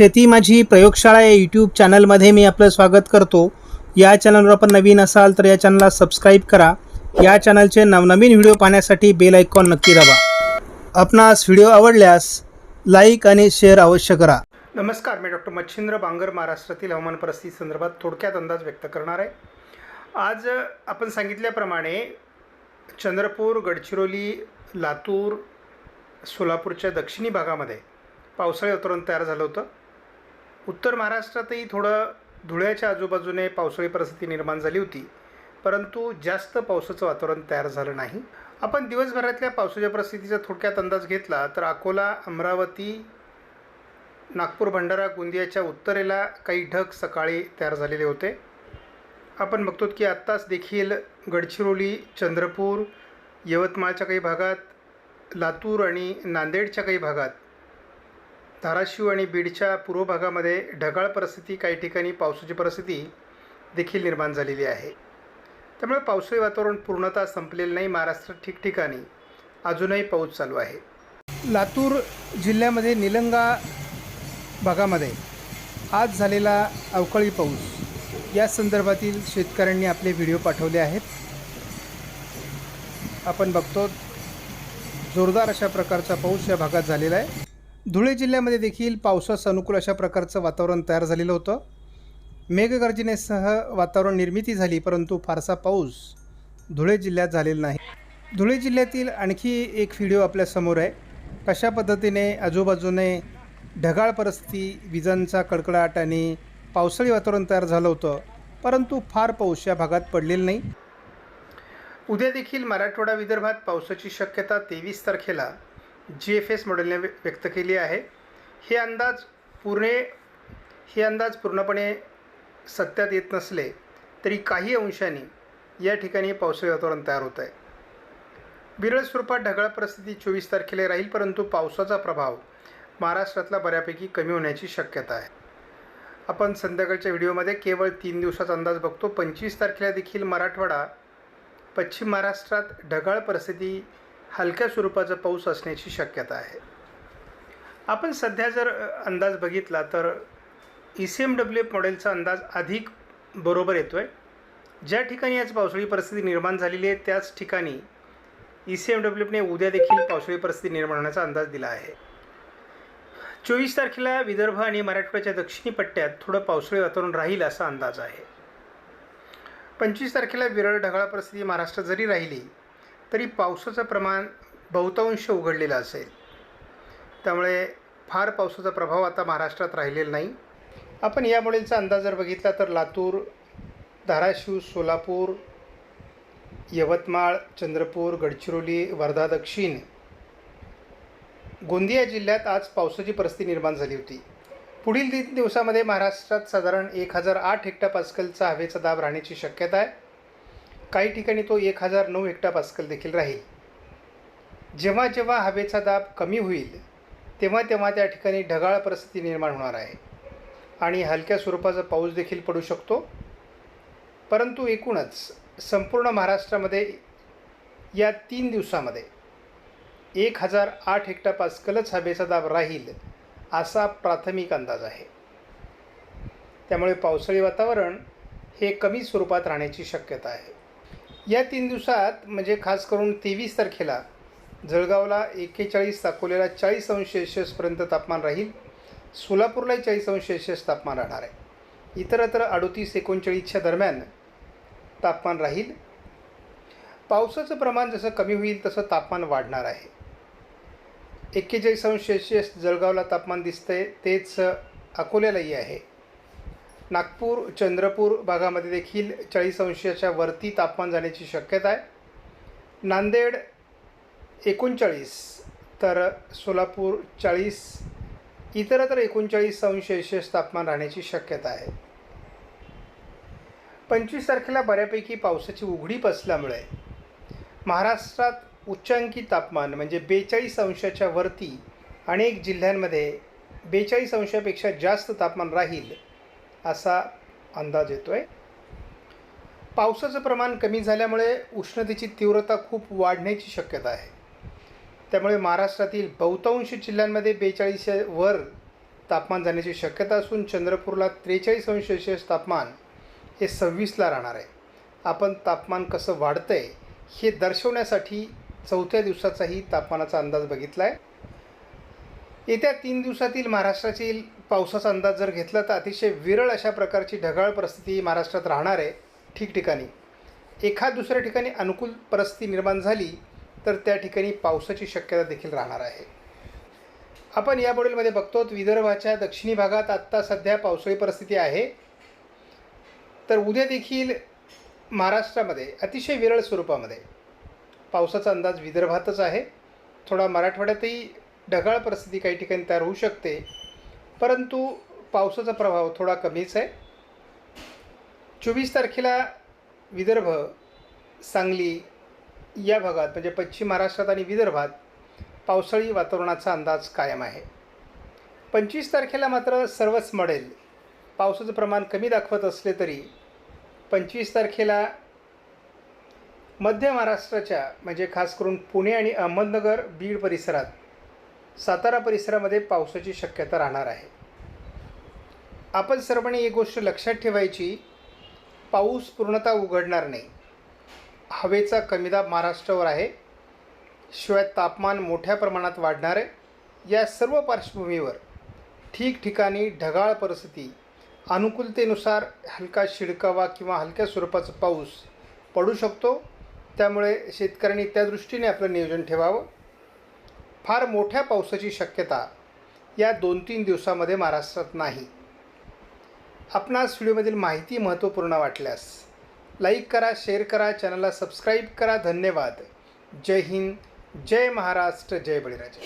शेती माझी प्रयोगशाळा या यूट्यूब चॅनलमध्ये मी आपलं स्वागत करतो. या चॅनलवर आपण नवीन असाल तर या चॅनलला सबस्क्राईब करा. या चॅनलचे नवनवीन व्हिडिओ पाहण्यासाठी बेल आयकॉन नक्की दाबा. आपणास व्हिडिओ आवडल्यास लाईक आणि शेअर अवश्य करा. नमस्कार मी डॉक्टर मच्छिंद्र बांगर महाराष्ट्रातील हवामान परिस्थिती संदर्भात थोडक्यात अंदाज व्यक्त करणार आहे. आज आपण सांगितल्याप्रमाणे चंद्रपूर गडचिरोली लातूर सोलापूरच्या दक्षिणी भागामध्ये पावसाळी वातावरण तयार झालं होतं. उत्तर महाराष्ट्रातही थोडं धुळ्याच्या आजूबाजूने पावसाळी परिस्थिती निर्माण झाली होती. परंतु जास्त पावसाचं वातावरण तयार झालं नाही. आपण दिवसभरातल्या पावसाच्या परिस्थितीचा थोडक्यात अंदाज घेतला तर अकोला अमरावती नागपूर भंडारा गोंदियाच्या उत्तरेला काही ढग सकाळी तयार झालेले होते. आपण बघतो की आत्ताच देखील गडचिरोली चंद्रपूर यवतमाळच्या काही भागात लातूर आणि नांदेडच्या काही भागात धाराशिव आणि बीडच्या पूर्व भागामध्ये ढगाळ परिस्थिती काही ठिकाणी पावसाची परिस्थिती देखील निर्माण झालेली आहे. त्यामुळे पावसाळी वातावरण पूर्णतः संपलेलं नाही. महाराष्ट्रात ठिकठिकाणी अजूनही पाऊस चालू आहे. लातूर जिल्ह्यामध्ये निलंगा भागामध्ये आज झालेला अवकाळी पाऊस. या संदर्भातील शेतकऱ्यांनी आपले व्हिडिओ पाठवले आहेत. आपण बघतो जोरदार अशा प्रकारचा पाऊस या भागात झालेला आहे. धुळे जिल्ह्यामध्ये देखील पावसास अनुकूल अशा प्रकारचं वातावरण तयार झालेलं होतं. मेघगर्जनेसह वातावरण निर्मिती झाली परंतु फारसा पाऊस धुळे जिल्ह्यात झालेला नाही. धुळे जिल्ह्यातील आणखी एक व्हिडिओ आपल्यासमोर आहे. कशा पद्धतीने आजूबाजूने ढगाळ परिस्थिती विजांचा कडकडाट आणि पावसाळी वातावरण तयार झालं होतं परंतु फार पाऊस या भागात पडलेला नाही. उद्या देखील मराठवाडा विदर्भात पावसाची शक्यता तेवीस तारखेला जी एफ एस मॉडेलने व्य- व्यक्त केली आहे. हे अंदाज पुणे हे अंदाज पूर्णपणे सत्यात येत नसले तरी काही अंशांनी या ठिकाणी पावसाळी वातावरण तयार होत आहे. विरळ स्वरूपात ढगाळ परिस्थिती चोवीस तारखेला राहील परंतु पावसाचा प्रभाव महाराष्ट्रातला बऱ्यापैकी कमी होण्याची शक्यता आहे. आपण संध्याकाळच्या व्हिडिओमध्ये केवळ तीन दिवसाचा अंदाज बघतो. पंचवीस तारखेला देखील मराठवाडा पश्चिम महाराष्ट्रात ढगाळ परिस्थिती हलक्या स्वरूपाचा पाऊस असण्याची शक्यता आहे. आपण सध्या जर अंदाज बघितला तर E C M W F मॉडेलचा अंदाज अधिक बरोबर येतो आहे ज्या ठिकाणी आज पावसाळी परिस्थिती निर्माण झालेली आहे त्याच ठिकाणी ई सी एम डब्ल्यू एफने उद्या देखील पावसाळी परिस्थिती निर्माण होण्याचा अंदाज दिला आहे. चोवीस तारखेला विदर्भ आणि मराठवाड्याच्या दक्षिणी पट्ट्यात थोडं पावसाळी वातावरण राहील असा अंदाज आहे. पंचवीस तारखेला विरळ ढगाळ परिस्थिती महाराष्ट्रात जरी राहिली तरी पावसाचं प्रमाण बहुतांश उघडलेलं असेल. त्यामुळे फार पावसाचा प्रभाव आता महाराष्ट्रात राहिलेला नाही. आपण या अंदाज जर बघितला तर लातूर धाराशिव सोलापूर यवतमाळ चंद्रपूर गडचिरोली वर्धा दक्षिण गोंदिया जिल्ह्यात आज पावसाची परिस्थिती निर्माण झाली होती. पुढील तीन दिवसामध्ये महाराष्ट्रात साधारण एक हजार आठ हेक्टापास्कलचा हवेचा दाब राहण्याची शक्यता आहे. काही ठिकाणी तो एक हजार नऊ हेक्टापास्कल देखील राहील. जेव्हा जेव्हा हवेचा दाब कमी होईल तेव्हा तेव्हा त्या ठिकाणी ढगाळ परिस्थिती निर्माण होणार आहे. आणि हलक्या स्वरूपाचा पाऊस देखील पडू शकतो. परंतु एकूणच संपूर्ण महाराष्ट्रामध्ये या तीन दिवसामध्ये एक हजार आठ हेक्टापास्कलच हवेचा दाब राहील असा प्राथमिक अंदाज आहे. त्यामुळे पावसाळी वातावरण हे कमी स्वरूपात राहण्याची शक्यता आहे. या तीन दिवसात म्हणजे खास करून तेवीस तारखेला जळगावला एक्केचाळीस अकोल्याला चाळीस अंश सेल्शियसपर्यंत तापमान राहील. सोलापूरलाही चाळीस अंश सेल्सिअस तापमान राहणार आहे. इतरत्र अडोतीस एकोणचाळीसच्या दरम्यान तापमान राहील. पावसाचं प्रमाण जसं कमी होईल तसं तापमान वाढणार आहे. एक्केचाळीस अंश सेल्शियस जळगावला तापमान दिसतंय तेच अकोल्यालाही आहे. नागपूर चंद्रपूर भागामध्ये देखील चाळीस अंशाच्या वरती तापमान जाण्याची शक्यता आहे. नांदेड एकोणचाळीस तर सोलापूर चाळीस इतरत्र एकोणचाळीस अंश सेल्सिअस तापमान राहण्याची शक्यता आहे. पंचवीस तारखेला बऱ्यापैकी पावसाची उघडीप असल्यामुळे महाराष्ट्रात उच्चांकी तापमान म्हणजे बेचाळीस अंशाच्या वरती अनेक जिल्ह्यांमध्ये बेचाळीस अंशापेक्षा जास्त तापमान राहील असा अंदाज येतो आहे पावसाचं प्रमाण कमी झाल्यामुळे उष्णतेची तीव्रता खूप वाढण्याची शक्यता आहे. त्यामुळे महाराष्ट्रातील बहुतांश जिल्ह्यांमध्ये बेचाळीसच्या वर तापमान जाण्याची शक्यता असून चंद्रपूरला त्रेचाळीस अंश सेल्शियस तापमान हे सव्वीसला राहणार आहे. आपण तापमान कसं वाढतं आहे हे दर्शवण्यासाठी चौथ्या दिवसाचाही तापमानाचा अंदाज बघितला आहे येत्या तीन दिवसातील महाराष्ट्रातील पावसाचा अंदाज जर घेतला तर अतिशय विरळ अशा प्रकारची ढगाळ परिस्थिती महाराष्ट्रात राहणार आहे ठिकठिकाणी. एखाद दुसऱ्या ठिकाणी अनुकूल परिस्थिती निर्माण झाली तर त्या ठिकाणी पावसाची शक्यता देखील राहणार आहे. आपण या मॉडेलमध्ये बघतो विदर्भाच्या दक्षिणी भागात आत्ता सध्या पावसाळी परिस्थिती आहे. तर उद्या देखील महाराष्ट्रामध्ये अतिशय विरळ स्वरूपामध्ये पावसाचा अंदाज विदर्भातच आहे. थोडा मराठवाड्यातही ढगाळ परिस्थिती काही ठिकाणी तयार होऊ शकते. परंतु पावसाचा प्रभाव थोडा कमीच आहे. चोवीस तारखेला विदर्भ सांगली या भागात म्हणजे पश्चिम महाराष्ट्रात आणि विदर्भात पावसाळी वातावरणाचा अंदाज कायम आहे. पंचवीस तारखेला मात्र सर्वच मॉडेल. पावसाचं प्रमाण कमी दाखवत असले तरी पंचवीस तारखेला मध्य महाराष्ट्राच्या म्हणजे खास करून पुणे आणि अहमदनगर बीड परिसरात सातारा परिसरामध्ये पावसाची शक्यता राहणार आहे. आपण सर्वांनी एक गोष्ट लक्षात ठेवायची पाऊस पूर्णतः उघडणार नाही. हवेचा कमी दाब महाराष्ट्रावर आहे. शिवाय तापमान मोठ्या प्रमाणात वाढणार आहे. या सर्व पार्श्वभूमीवर ठिकठिकाणी ढगाळ परिस्थिती अनुकूलतेनुसार हलका शिडकावा किंवा हलक्या स्वरूपाचा पाऊस पडू शकतो. त्यामुळे शेतकऱ्यांनी त्या दृष्टीने आपलं नियोजन ठेवावं. फार मोठ्या पावसाची शक्यता या दोन तीन दिवसामध्ये महाराष्ट्रात नाही. आपणास व्हिडिओमधील माहिती महत्त्वपूर्ण वाटल्यास लाईक करा शेअर करा चॅनलला सबस्क्राईब करा. धन्यवाद. जय हिंद. जय महाराष्ट्र. जय बळीराजा.